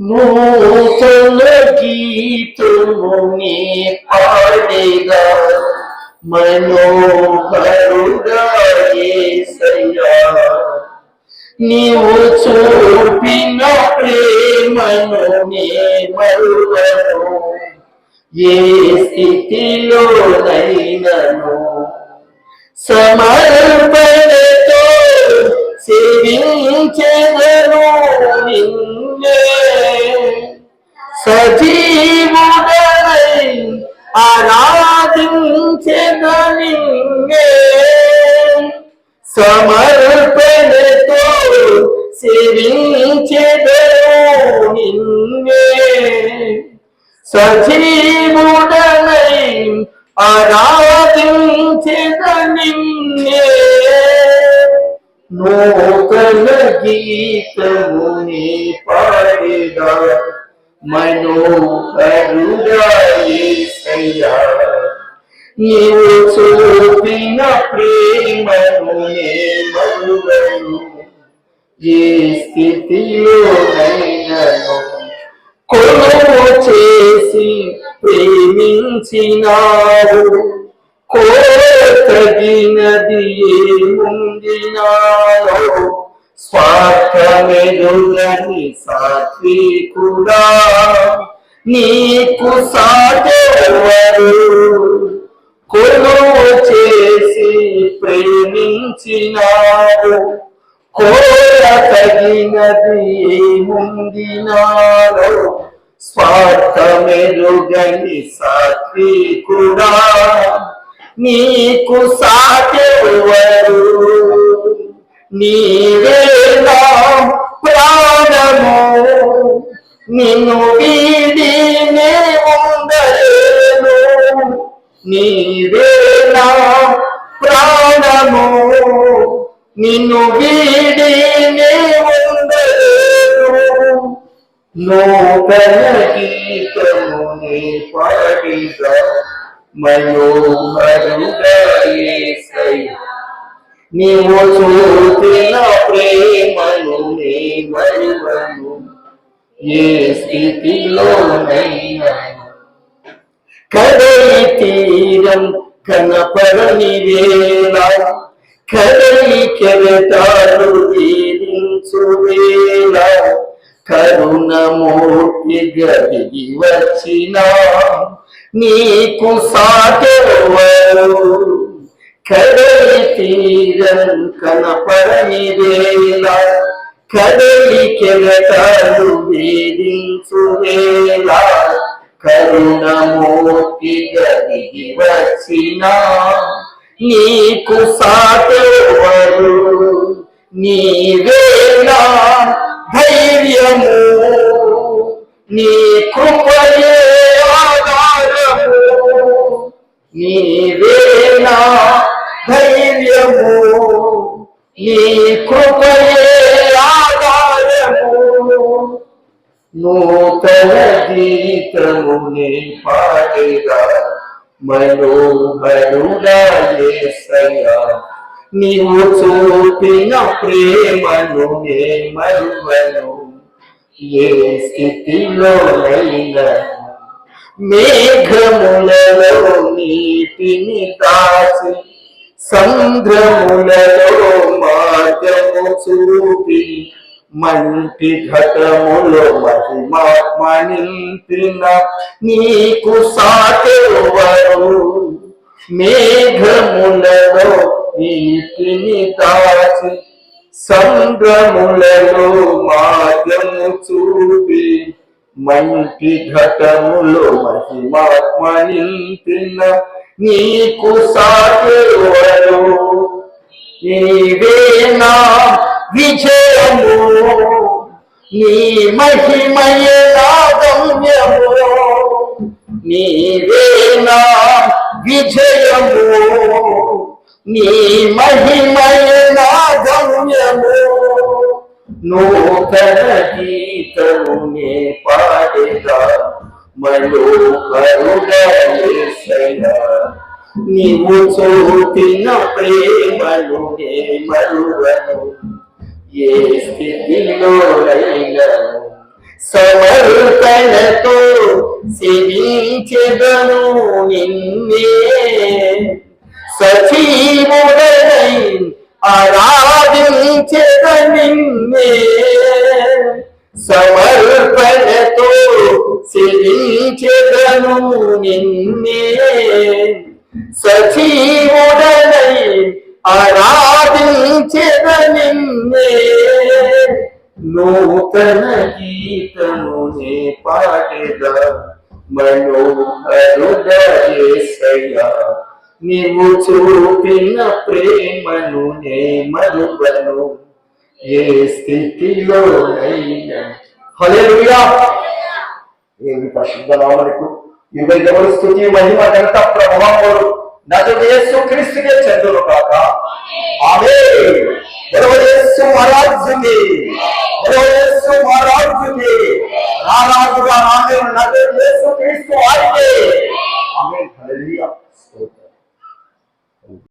నూతన గీతముని పాడేగా మనోహరుడా ఏసయ్యా నీవు చూపిన ప్రేమను నే మరువను. ఏ స్థితిలో నైనను సమర ఆరాధించెద సమర్పణతో సేవించెదను నిన్నే సజీవుడనై ఆరాధించెద నిన్నే నూతన గీతముని పాడిగా మనోహరుడా యేసయ్యా నీవు చూపిన ప్రేమను నే మరువను ఏ స్థితిలోనైనను కొలువు చేసి ప్రేమించినావు కోరతగినది ఏముంది ఏముందినాలో స్వార్థమెరుగని సాత్వికుడా నీకు ఎవరు కొలువు చేసి ప్రేమించినారు? కోర తగినది ఏముందినాలో స్వార్థమెరుగని సాత్వికుడా నీకు సాటెవరు నీవే నా ప్రాణము నిన్ను వీడి నా ప్రాణము నిన్ను వీడి ఉండలేను నూతన గీతముని పాడిగా మనోహరుగా నీవు చూపిన ప్రేమను నే మరువను ఏ స్థితిలోనైనా కదలి తీరం కనపడని వేళ కదలి కెరటాలు దీవించు వేళ కరుణమూర్తి గదిగి వచ్చిన నీకు సాటెవరు కదలి తీరం కనపడని వేళ కదలి కెరటాలు వేధించు వేళ కరుణమూర్తి గదిగి వచ్చిన నీకు సాటెవరు నీవేనా ధైర్యము. నీ కృపయే ఆధారము. నీవేనా ధైర్యము. నీ కృపయే ఆధారము. నూతన గీతము గీతముని పాడేదా మనోహరుడా యేసయ్యా నీవు చూపిన ప్రేమను నే మరువను. ఏ స్థితిలోనైనా మేఘములలో నీటిని దాచి సంద్రములలో మార్గము చూపి మంటి ఘటములో మహిమాత్మ నీకు సాటెవరు మేఘములలో నీటిని దాచి సంద్రములలో మార్గము చూపి మంటి ఘటములో మహిమాత్మ నింపిన నీకు సాటెవరు నీవేనా విజయము. నీ మహిమయే నా గమ్యము నీవే నా విజయము. నీ మహిమయే నా గమ్యము నూతన గీతము నే పాడేదా మనోహరుగా యేసయ్యా నీవు చూపిన ప్రేమను నే మరువను. ఏ స్థితిలోనైనను సమర్పణతో సేవించెదను నిన్నే. సచీవుడై ఆరాధించెద నిన్నే. సమర్పణతో సేవించెదను నిన్నే. సచీవు ఆరాధించెద నిన్నే నూతన గీతమునే పాడెద మనోహరుడయేసయ్యా నీవు చూపిన ప్రేమను నే మరువను. ఏ స్థితిలో హల్లెలూయా. ఏమి పరిశుద్ధ నామలకు యుగ యుగములు స్తుతి మహిమ గంట ప్రభావములు నజదేశు క్రీస్తుకే చెందును కాక ఆమె బలవ आराधना नाम में नगर में सुख इसको आएँगे हमें हालेलुया।